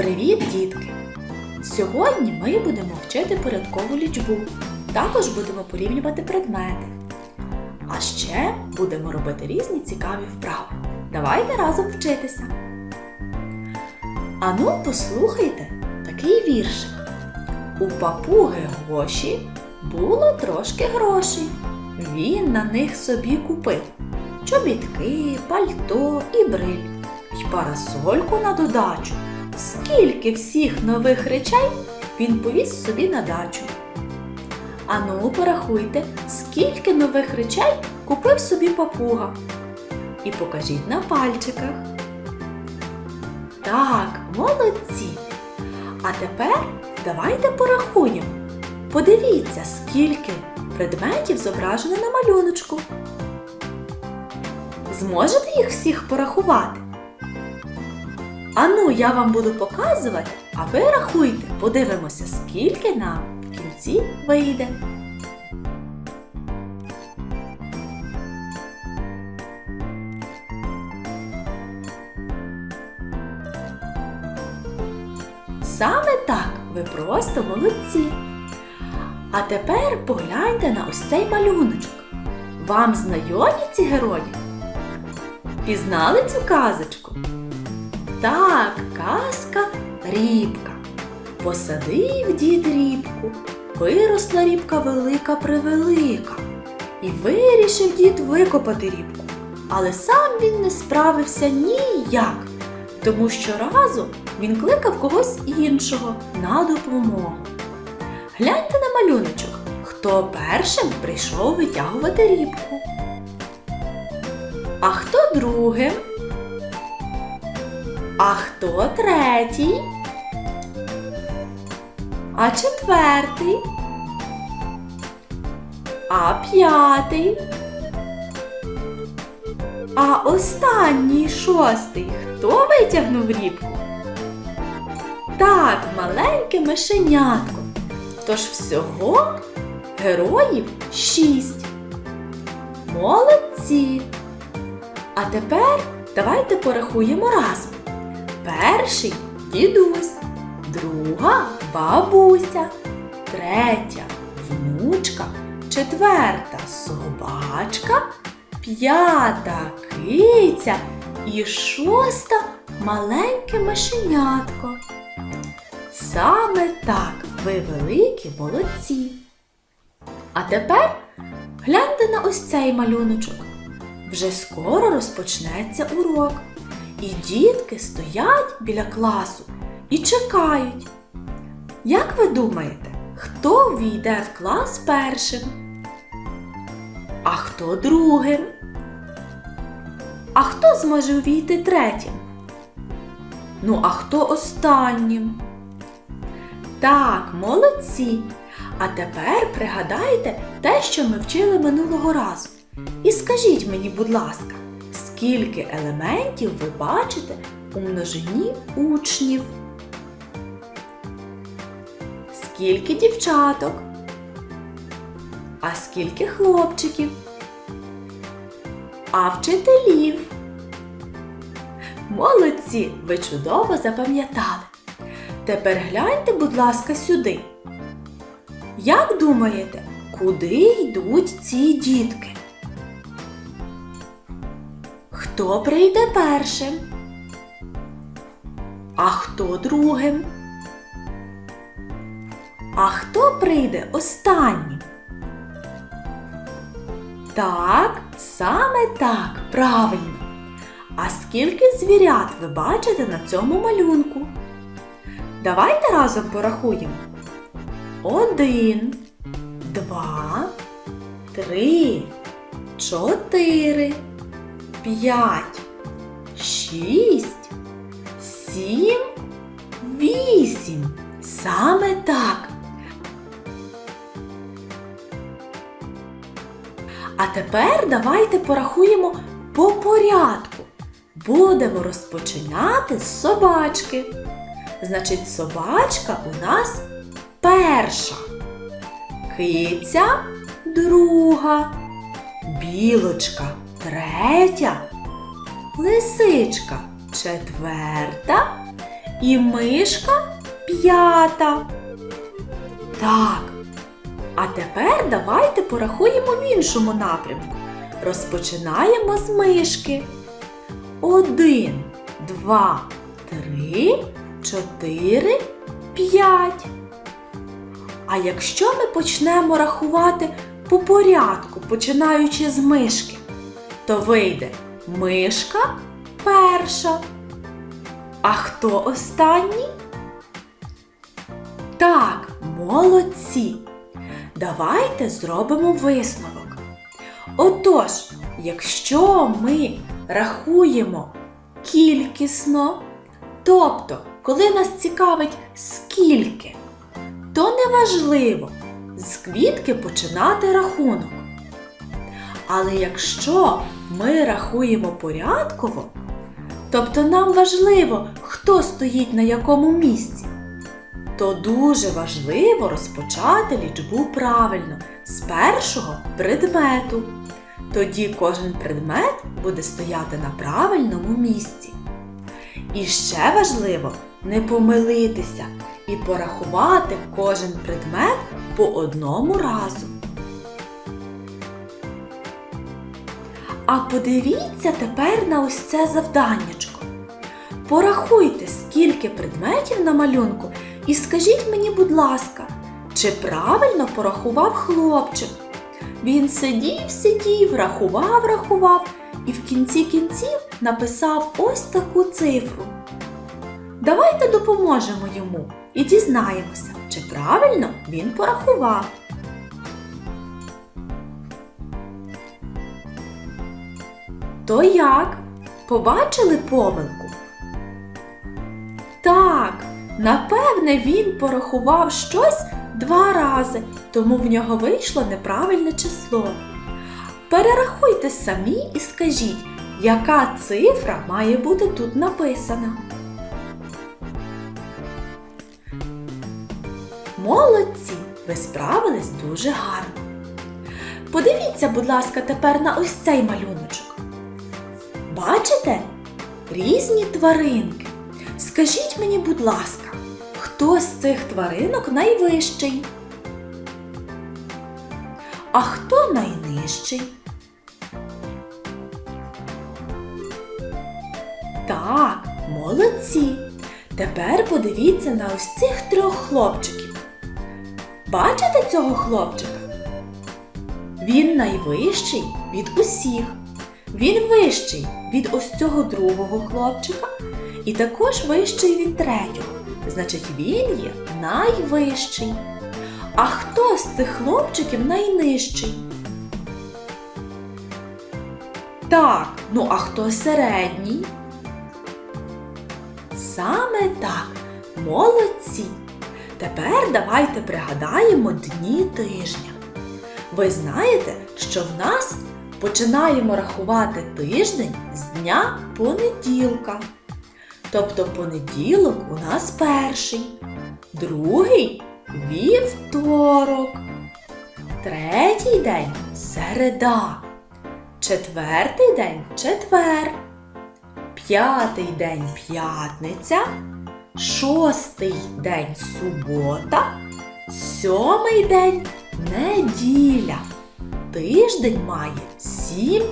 Привіт, дітки! Сьогодні ми будемо вчити порядкову лічбу. Також будемо порівнювати предмети. А ще будемо робити різні цікаві вправи. Давайте разом вчитися. Ану, послухайте такий віршик. У папуги Гоші було трошки грошей. Він на них собі купив чобітки, пальто і бриль, й парасольку на додачу. Скільки всіх нових речей він повіз собі на дачу. Ану, порахуйте, скільки нових речей купив собі папуга. І покажіть на пальчиках. Так, молодці. А тепер давайте порахуємо. Подивіться, скільки предметів зображено на малюночку. Зможете їх всіх порахувати? Ану, я вам буду показувати, а ви рахуйте, подивимося, скільки нам в кінці вийде. Саме так, ви просто молодці. А тепер погляньте на ось цей малюночок. Вам знайомі ці герої? Пізнали цю казочку? Так, казка рібка. Посадив дід рібку, виросла рібка велика превелика. І вирішив дід викопати рібку. Але сам він не справився ніяк, тому що разу він кликав когось іншого на допомогу. Гляньте на малюночок, хто першим прийшов витягувати рібку. А хто другим? А хто третій? А четвертий? А п'ятий? А останній шостий хто витягнув рібку? Так, маленьке мишенятко. Тож всього героїв шість. Молодці! А тепер давайте порахуємо разом. Перший дідусь, друга бабуся, третя внучка, четверта собачка, п'ята киця і шоста маленьке мишенятко. Саме так ви великі молодці. А тепер гляньте на ось цей малюночок. Вже скоро розпочнеться урок. І дітки стоять біля класу і чекають. Як ви думаєте, хто війде в клас першим? А хто другим? А хто зможе увійти третім? Ну, а хто останнім? Так, молодці. А тепер пригадайте те, що ми вчили минулого разу. І скажіть мені, будь ласка, скільки елементів ви бачите у множині учнів? Скільки дівчаток? А скільки хлопчиків? А вчителів? Молодці, ви чудово запам'ятали. Тепер гляньте, будь ласка, сюди. Як думаєте, куди йдуть ці дітки? Хто прийде першим? А хто другим? А хто прийде останнім? Так, саме так, правильно. А скільки звірят ви бачите на цьому малюнку? Давайте разом порахуємо. Один, два, три, чотири, п'ять, шість, сім, вісім. Саме так. А тепер давайте порахуємо по порядку. Будемо розпочинати з собачки. Значить, собачка у нас перша, киця друга, білочка третя, лисичка четверта І мишка п'ята. Так. А тепер давайте порахуємо в іншому напрямку. Розпочинаємо з мишки. Один, два, три, чотири, п'ять. А якщо ми почнемо рахувати по порядку, починаючи з мишки, то вийде мишка перша. А хто останній? Так, молодці. Давайте зробимо висновок. Отож, якщо ми рахуємо кількісно, тобто, коли нас цікавить скільки, то неважливо з квітки починати рахунок. Але якщо ми рахуємо порядково, тобто нам важливо, хто стоїть на якому місці, то дуже важливо розпочати лічбу правильно з першого предмету. Тоді кожен предмет буде стояти на правильному місці. І ще важливо не помилитися і порахувати кожен предмет по одному разу. А подивіться тепер на ось це завданнячко. Порахуйте, скільки предметів на малюнку, і скажіть мені, будь ласка, чи правильно порахував хлопчик? Він сидів, сидів, рахував, рахував і в кінці кінців написав ось таку цифру. Давайте допоможемо йому і дізнаємося, чи правильно він порахував. То як? Побачили помилку? Так, напевне, він порахував щось два рази, тому в нього вийшло неправильне число. Перерахуйте самі і скажіть, яка цифра має бути тут написана. Молодці! Ви справились дуже гарно. Подивіться, будь ласка, тепер на ось цей малюночок. Бачите? Різні тваринки. Скажіть мені, будь ласка, хто з цих тваринок найвищий? А хто найнижчий? Так, молодці. Тепер подивіться на ось цих трьох хлопчиків. Бачите цього хлопчика? Він найвищий від усіх. Він вищий від ось цього другого хлопчика і також вищий від третього. Значить, він є найвищий. А хто з цих хлопчиків найнижчий? Так, ну а хто середній? Саме так, молодці. Тепер давайте пригадаємо дні тижня. Ви знаєте, що в нас починаємо рахувати тиждень з дня понеділка. Тобто понеділок у нас перший, другий вівторок, третій день середа, четвертий день четвер, п'ятий день п'ятниця, шостий день субота, сьомий день неділя. Тиждень має сім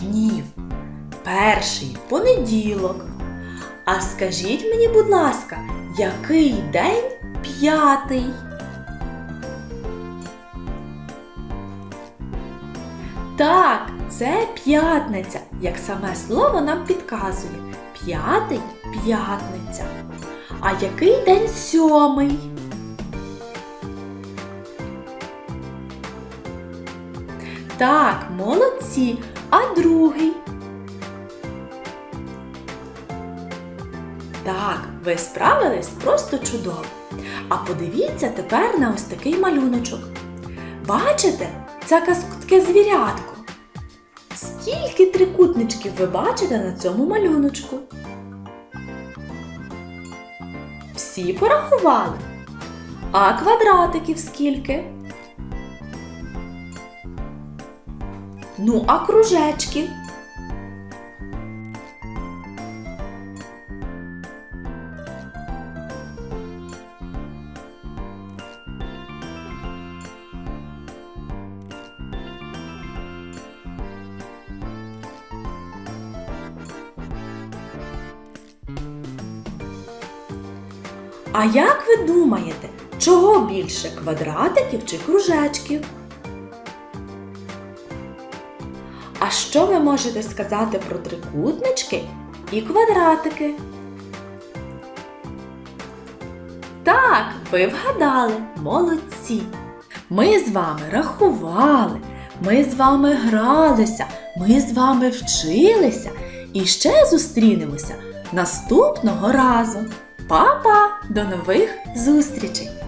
днів. Перший понеділок. А скажіть мені, будь ласка, який день п'ятий? Так, це п'ятниця, як саме слово нам підказує. П'ятий п'ятниця. А який день сьомий? Так, молодці. А другий? Так, ви справились просто чудово. А подивіться тепер на ось такий малюночок. Бачите, це казке звірятко. Скільки трикутничків ви бачите на цьому малюночку? Всі порахували? А квадратиків скільки? Ну, а кружечки? А як ви думаєте, чого більше квадратиків чи кружечків? Що ви можете сказати про трикутнички і квадратики? Так, ви вгадали, молодці. Ми з вами рахували, ми з вами гралися, ми з вами вчилися і ще зустрінемося наступного разу. Па-па! До нових зустрічей!